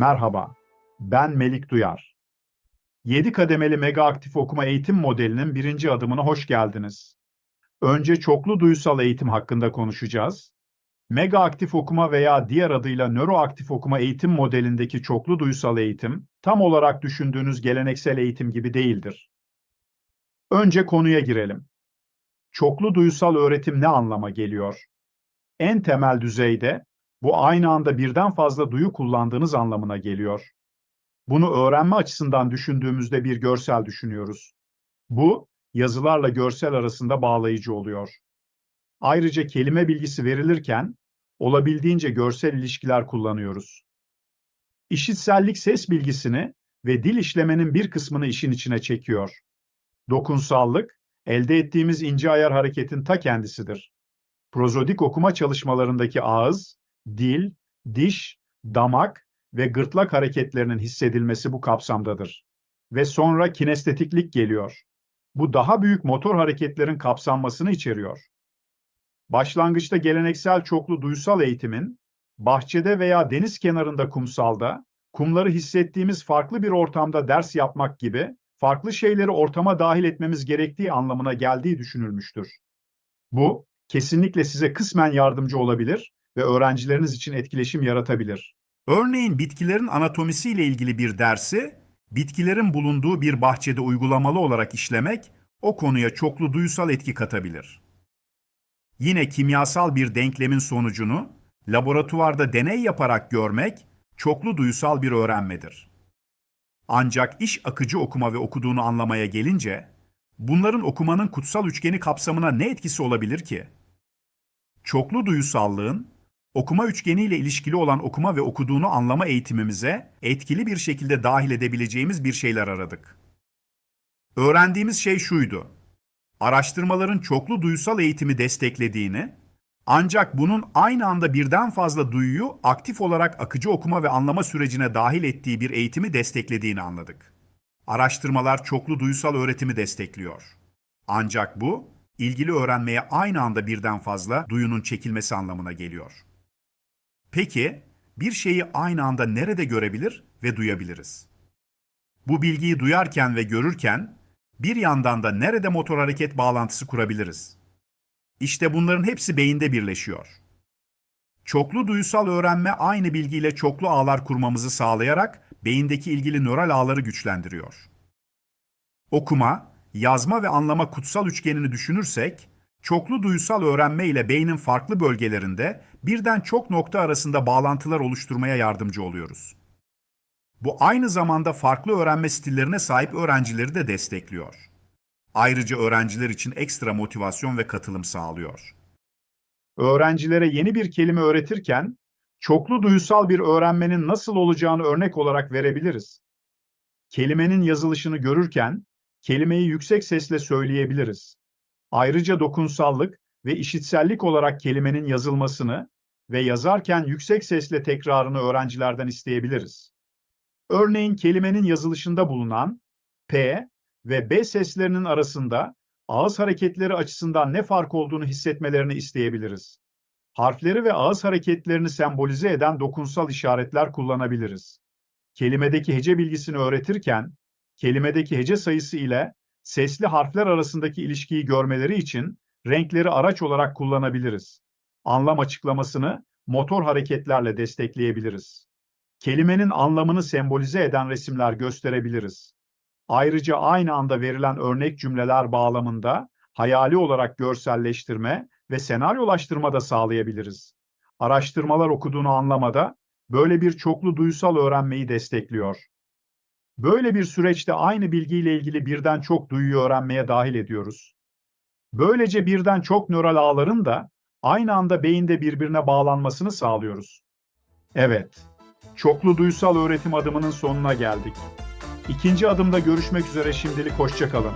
Merhaba, ben Melik Duyar. 7 kademeli mega aktif okuma eğitim modelinin birinci adımına hoş geldiniz. Önce çoklu duysal eğitim hakkında konuşacağız. Mega aktif okuma veya diğer adıyla nöroaktif okuma eğitim modelindeki çoklu duysal eğitim, tam olarak düşündüğünüz geleneksel eğitim gibi değildir. Önce konuya girelim. Çoklu duysal öğretim ne anlama geliyor? En temel düzeyde bu aynı anda birden fazla duyu kullandığınız anlamına geliyor. Bunu öğrenme açısından düşündüğümüzde bir görsel düşünüyoruz. Bu, yazılarla görsel arasında bağlayıcı oluyor. Ayrıca kelime bilgisi verilirken, olabildiğince görsel ilişkiler kullanıyoruz. İşitsellik ses bilgisini ve dil işlemenin bir kısmını işin içine çekiyor. Dokunsallık, elde ettiğimiz ince ayar hareketin ta kendisidir. Prozodik okuma çalışmalarındaki ağız, dil, diş, damak ve gırtlak hareketlerinin hissedilmesi bu kapsamdadır. Ve sonra kinestetiklik geliyor. Bu daha büyük motor hareketlerin kapsanmasını içeriyor. Başlangıçta geleneksel çoklu duysal eğitimin, bahçede veya deniz kenarında kumsalda, kumları hissettiğimiz farklı bir ortamda ders yapmak gibi farklı şeyleri ortama dahil etmemiz gerektiği anlamına geldiği düşünülmüştür. Bu, kesinlikle size kısmen yardımcı olabilir ve öğrencileriniz için etkileşim yaratabilir. Örneğin bitkilerin anatomisiyle ilgili bir dersi, bitkilerin bulunduğu bir bahçede uygulamalı olarak işlemek, o konuya çoklu duysal etki katabilir. Yine kimyasal bir denklemin sonucunu, laboratuvarda deney yaparak görmek, çoklu duysal bir öğrenmedir. Ancak iş akıcı okuma ve okuduğunu anlamaya gelince, bunların okumanın kutsal üçgeni kapsamına ne etkisi olabilir ki? Çoklu duyusallığın, okuma üçgeniyle ilişkili olan okuma ve okuduğunu anlama eğitimimize etkili bir şekilde dahil edebileceğimiz bir şeyler aradık. Öğrendiğimiz şey şuydu. Araştırmaların çoklu duyusal eğitimi desteklediğini, ancak bunun aynı anda birden fazla duyuyu aktif olarak akıcı okuma ve anlama sürecine dahil ettiği bir eğitimi desteklediğini anladık. Araştırmalar çoklu duyusal öğretimi destekliyor. Ancak bu, ilgili öğrenmeye aynı anda birden fazla duyunun çekilmesi anlamına geliyor. Peki, bir şeyi aynı anda nerede görebilir ve duyabiliriz? Bu bilgiyi duyarken ve görürken, bir yandan da nerede motor hareket bağlantısı kurabiliriz? İşte bunların hepsi beyinde birleşiyor. Çoklu duyusal öğrenme aynı bilgiyle çoklu ağlar kurmamızı sağlayarak beyindeki ilgili nöral ağları güçlendiriyor. Okuma, yazma ve anlama kutsal üçgenini düşünürsek, çoklu duyusal öğrenme ile beynin farklı bölgelerinde birden çok nokta arasında bağlantılar oluşturmaya yardımcı oluyoruz. Bu aynı zamanda farklı öğrenme stillerine sahip öğrencileri de destekliyor. Ayrıca öğrenciler için ekstra motivasyon ve katılım sağlıyor. Öğrencilere yeni bir kelime öğretirken, çoklu duyusal bir öğrenmenin nasıl olacağını örnek olarak verebiliriz. Kelimenin yazılışını görürken, kelimeyi yüksek sesle söyleyebiliriz. Ayrıca dokunsallık ve işitsellik olarak kelimenin yazılmasını ve yazarken yüksek sesle tekrarını öğrencilerden isteyebiliriz. Örneğin kelimenin yazılışında bulunan P ve B seslerinin arasında ağız hareketleri açısından ne fark olduğunu hissetmelerini isteyebiliriz. Harfleri ve ağız hareketlerini sembolize eden dokunsal işaretler kullanabiliriz. Kelimedeki hece bilgisini öğretirken, kelimedeki hece sayısı ile sesli harfler arasındaki ilişkiyi görmeleri için renkleri araç olarak kullanabiliriz. Anlam açıklamasını motor hareketlerle destekleyebiliriz. Kelimenin anlamını sembolize eden resimler gösterebiliriz. Ayrıca aynı anda verilen örnek cümleler bağlamında hayali olarak görselleştirme ve senaryolaştırma da sağlayabiliriz. Araştırmalar okuduğunu anlamada böyle bir çoklu duysal öğrenmeyi destekliyor. Böyle bir süreçte aynı bilgiyle ilgili birden çok duyuyu öğrenmeye dahil ediyoruz. Böylece birden çok nöral ağların da aynı anda beyinde birbirine bağlanmasını sağlıyoruz. Evet, çoklu duysal öğretim adımının sonuna geldik. İkinci adımda görüşmek üzere şimdilik hoşçakalın.